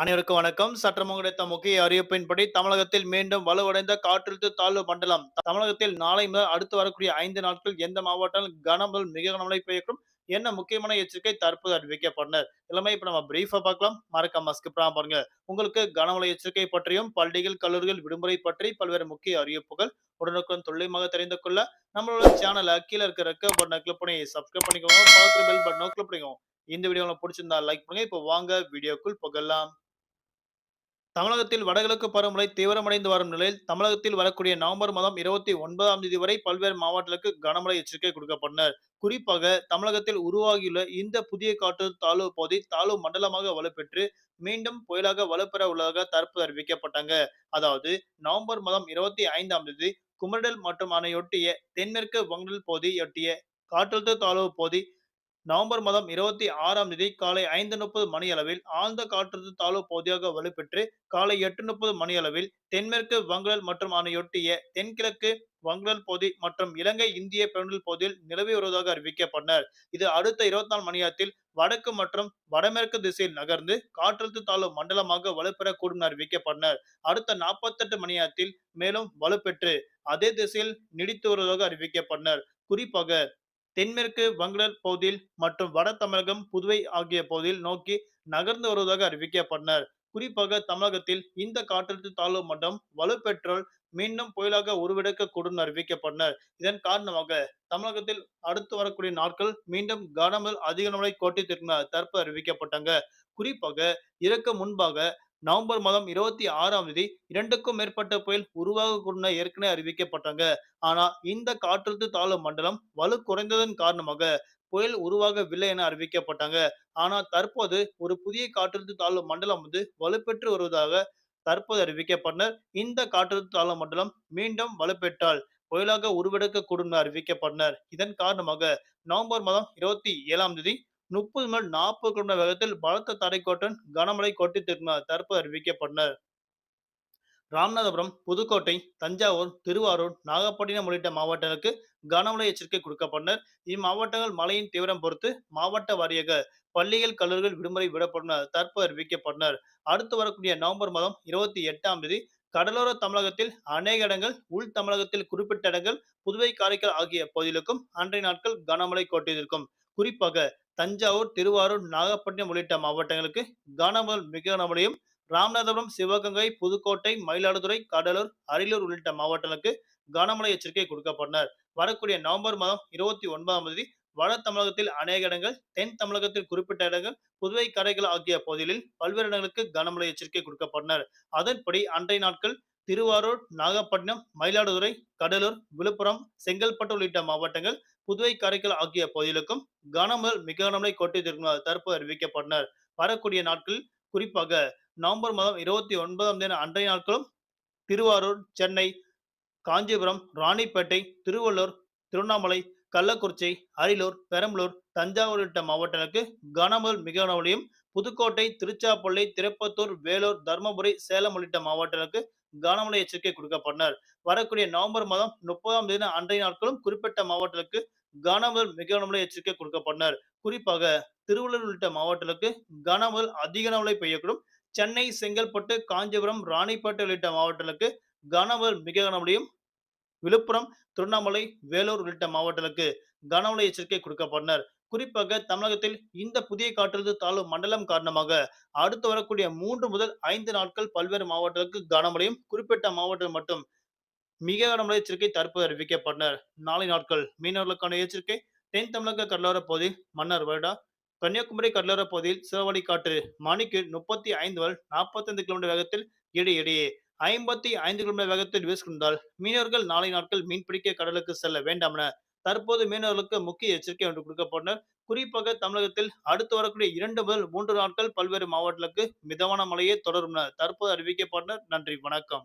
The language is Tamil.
அனைவருக்கும் வணக்கம். சற்றமும் கிடைத்த முக்கிய அறிவிப்பின்படி தமிழகத்தில் மீண்டும் வலுவடைந்த காற்றழுத்த தாழ்வு மண்டலம். தமிழகத்தில் நாளை முதல் அடுத்து வரக்கூடிய ஐந்து நாட்கள் எந்த மாவட்டங்கள் கனமுதல் மிக கனமழை பெய்யக்கும் என்ன முக்கியமான எச்சரிக்கை தற்போது அறிவிக்கப்பட்டனர் எல்லாமே இப்ப நம்ம பிரீஃபா பார்க்கலாம். மறக்காம ஸ்கிப் பாருங்க. உங்களுக்கு கனமழை எச்சரிக்கை பற்றியும் பள்ளிகள் கல்லூரிகள் விடுமுறை பற்றி பல்வேறு முக்கிய அறிவிப்புகள் உடனுக்குடன் துல்லியமாக தெரிந்து கொள்ள நம்மளோட சேனல் கீழே இருக்க ரெக்க பட்டனை கிளிக் பண்ணி சப்ஸ்கிரைப் பண்ணிக்கோங்க. பக்கத்துல பெல் பட்டனை கிளிக் பண்ணிக்கோங்க. இந்த வீடியோ உங்களுக்கு பிடிச்சிருந்தா லைக் பண்ணுங்க. இப்போ வாங்க வீடியோக்குள் புகழலாம் தமிழகத்தில் வடகிழக்கு பருவமழை தீவிரமடைந்து வரும் நிலையில் தமிழகத்தில் வரக்கூடிய நவம்பர் மாதம் இருபத்தி ஒன்பதாம் தேதி வரை பல்வேறு மாவட்டங்களுக்கு கனமழை எச்சரிக்கை கொடுக்கப்பட்டனர். குறிப்பாக தமிழகத்தில் உருவாகியுள்ள இந்த புதிய காற்று தாழ்வு பகுதி தாழ்வு மண்டலமாக வலுப்பெற்று மீண்டும் புயலாக வலுப்பெற உள்ளதாக தற்போது அறிவிக்கப்பட்டாங்க. அதாவது நவம்பர் மாதம் இருபத்தி ஐந்தாம் தேதி குமரடல் மற்றும் அணையொட்டிய தென்மேற்கு வங்கடல் பகுதியொட்டிய காற்றழுத்த தாழ்வு பகுதி நவம்பர் மாதம் இருபத்தி ஆறாம் தேதி காலை ஐந்து முப்பது மணி அளவில் ஆழ்ந்த காற்றழுத்த தாழ்வு பகுதியாக வலுப்பெற்று காலை எட்டு முப்பது மணி அளவில் தென்மேற்கு வங்கடல் மற்றும் அதனையொட்டிய தென்கிழக்கு வங்கடல் பகுதி மற்றும் இலங்கை இந்திய பெருங்கல் பகுதியில் நிலவி வருவதாக அறிவிக்கப்பட்டனர். இது அடுத்த இருபத்தி நாலு மணி நேரத்தில் வடக்கு மற்றும் வடமேற்கு திசையில் நகர்ந்து காற்றழுத்த தாழ்வு மண்டலமாக வலுப்பெறக்கூடும் என அறிவிக்கப்பட்டனர். அடுத்த நாற்பத்தெட்டு மணி நேரத்தில் மேலும் வலுப்பெற்று அதே திசையில் நீடித்து வருவதாக அறிவிக்கப்பட்டனர். குறிப்பாக தென்மேற்கு வங்கடல் பகுதியில் மற்றும் வட தமிழகம் புதுவை ஆகிய பகுதியில் நோக்கி நகர்ந்து வருவதாக அறிவிக்கப்பட்டனர். குறிப்பாக தமிழகத்தில் இந்த காற்றழுத்த தாழ்வு மண்டலம் வலுப்பெற்றால் மீண்டும் புயலாக உருவெடுக்கக்கூடும் அறிவிக்கப்பட்டனர். இதன் காரணமாக தமிழகத்தில் அடுத்து வரக்கூடிய நாட்கள் மீண்டும் கனமல் அதிக மழை திரும்ப தற்போது அறிவிக்கப்பட்டாங்க. குறிப்பாக இறக்க முன்பாக நவம்பர் மாதம் இருபத்தி ஆறாம் தேதி இரண்டுக்கும் மேற்பட்ட புயல் உருவாகக்கூடும் ஏற்கனவே அறிவிக்கப்பட்டாங்க. ஆனா இந்த காற்றழுத்த தாழ்வு மண்டலம் வலு குறைந்ததன் காரணமாக புயல் உருவாகவில்லை என அறிவிக்கப்பட்டாங்க. ஆனா தற்போது ஒரு புதிய காற்றழுத்த தாழ்வு மண்டலம் வந்து வலுப்பெற்று வருவதாக தற்போது அறிவிக்கப்பட்டனர். இந்த காற்றழுத்த தாழ்வு மண்டலம் மீண்டும் வலுப்பெற்றால் புயலாக உருவெடுக்கக்கூடும் அறிவிக்கப்பட்டனர். இதன் காரணமாக நவம்பர் மாதம் இருபத்தி ஏழாம் தேதி முப்பது முதல் நாற்பது கிலோமீட்டர் வேகத்தில் பலத்த தரைக்கோட்டன் கனமழை கொட்டி திரும்ப தற்போது அறிவிக்கப்பட்டனர் ராமநாதபுரம் புதுக்கோட்டை தஞ்சாவூர் திருவாரூர் நாகப்பட்டினம் உள்ளிட்ட மாவட்டங்களுக்கு கனமழை எச்சரிக்கை கொடுக்கப்பட்டனர் இம்மாவட்டங்கள் மழையின் தீவிரம் பொறுத்து மாவட்ட வாரியாக பள்ளிகள் கல்லூரிகள் விடுமுறை விடப்பட்டனர் தற்போது அறிவிக்கப்பட்டனர் அடுத்து வரக்கூடிய நவம்பர் மாதம் இருபத்தி எட்டாம் தேதி கடலோர தமிழகத்தில் அநேக இடங்கள் உள் தமிழகத்தில் குறிப்பிட்ட இடங்கள் புதுவை காரைக்கால் ஆகிய பகுதிகளுக்கும் அன்றைய நாட்கள் கனமழை கொட்டியிருக்கும். குறிப்பாக தஞ்சாவூர் திருவாரூர் நாகப்பட்டினம் உள்ளிட்ட மாவட்டங்களுக்கு கனமழை மிக கனமழையும் ராமநாதபுரம் சிவகங்கை புதுக்கோட்டை மயிலாடுதுறை கடலூர் அரியலூர் உள்ளிட்ட மாவட்டங்களுக்கு கனமழை எச்சரிக்கை கொடுக்கப்பட்டனர். வரக்கூடிய நவம்பர் மாதம் இருபத்தி ஒன்பதாம் தேதி வட தமிழகத்தில் அநேக இடங்கள் தென் தமிழகத்தில் குறிப்பிட்ட இடங்கள் புதுவை கரைகள் ஆகிய பகுதிகளில் பல்வேறு இடங்களுக்கு கனமழை எச்சரிக்கை கொடுக்கப்பட்டனர். அதன்படி அன்றைய நாட்கள் திருவாரூர் நாகப்பட்டினம் மயிலாடுதுறை கடலூர் விழுப்புரம் செங்கல்பட்டு உள்ளிட்ட மாவட்டங்கள் புதுவை காரைக்கால் ஆகிய பகுதிகளுக்கும் கனமுதல் மிக கனமழை கொட்டியிருக்கும் தற்போது அறிவிக்கப்பட்டனர். வரக்கூடிய நாட்கள் குறிப்பாக நவம்பர் மாதம் இருபத்தி ஒன்பதாம் தேதி அன்றைய நாட்களும் திருவாரூர் சென்னை காஞ்சிபுரம் ராணிப்பேட்டை திருவள்ளூர் திருவண்ணாமலை கள்ளக்குறிச்சி அரியலூர் பெரம்பலூர் தஞ்சாவூர் உள்ளிட்ட மாவட்டங்களுக்கு கனமுதல் மிக கனமழையும் புதுக்கோட்டை திருச்சாப்பள்ளி திருப்பத்தூர் வேலூர் தருமபுரி சேலம் உள்ளிட்ட மாவட்டங்களுக்கு கனமழை எச்சரிக்கை கொடுக்கப்பட்டனர் வரக்கூடிய நவம்பர் மாதம் முப்பதாம் தேதி அன்றைய நாட்களும் குறிப்பிட்ட மாவட்டங்களுக்கு கனமுதல் மிக கனமழை எச்சரிக்கை கொடுக்கப்பட்டனர் குறிப்பாக திருவள்ளூர் உள்ளிட்ட மாவட்டங்களுக்கு கனமுதல் அதிக கனமழை பெய்யக்கூடும். சென்னை செங்கல்பட்டு காஞ்சிபுரம் ராணிப்பேட்டை உள்ளிட்ட மாவட்டங்களுக்கு கனமுதல் மிக கனமழையும் விழுப்புரம் திருவண்ணாமலை வேலூர் உள்ளிட்ட மாவட்டங்களுக்கு கனமழை எச்சரிக்கை கொடுக்கப்பட்டனர் குறிப்பாக தமிழகத்தில் இந்த புதிய காற்றழுத்த தாழ்வு மண்டலம் காரணமாக அடுத்து வரக்கூடிய மூன்று முதல் ஐந்து நாட்கள் பல்வேறு மாவட்டங்களுக்கு கனமழையும் குறிப்பிட்ட மாவட்டம் மட்டும் மிக கனமழை எச்சரிக்கை தற்போது அறிவிக்கப்பட்டனர். நாளை நாட்கள் மீனவர்களுக்கான எச்சரிக்கை தென் தமிழக கடலோர பகுதியில் மன்னர் வருடா கன்னியாகுமரி கடலோர பகுதியில் சிவவழி காற்று மணிக்கு முப்பத்தி ஐந்து முதல் நாற்பத்தைந்து கிலோமீட்டர் வேகத்தில் இடையிடையே ஐம்பத்தி ஐந்து கிலோமீட்டர் வேகத்தில் வீசுகின்றால் மீனவர்கள் நாளை நாட்கள் மீன்பிடிக்க கடலுக்கு செல்ல வேண்டாம் என தற்போது மீனவர்களுக்கு முக்கிய எச்சரிக்கை ஒன்று கொடுக்கப்பட்டனர் குறிப்பாக தமிழகத்தில் அடுத்து வரக்கூடிய இரண்டு முதல் மூன்று நாட்கள் பல்வேறு மாவட்டங்களுக்கு மிதமான மழையே தொடரும் என தற்போது அறிவிக்கப்பட்டனர். நன்றி வணக்கம்.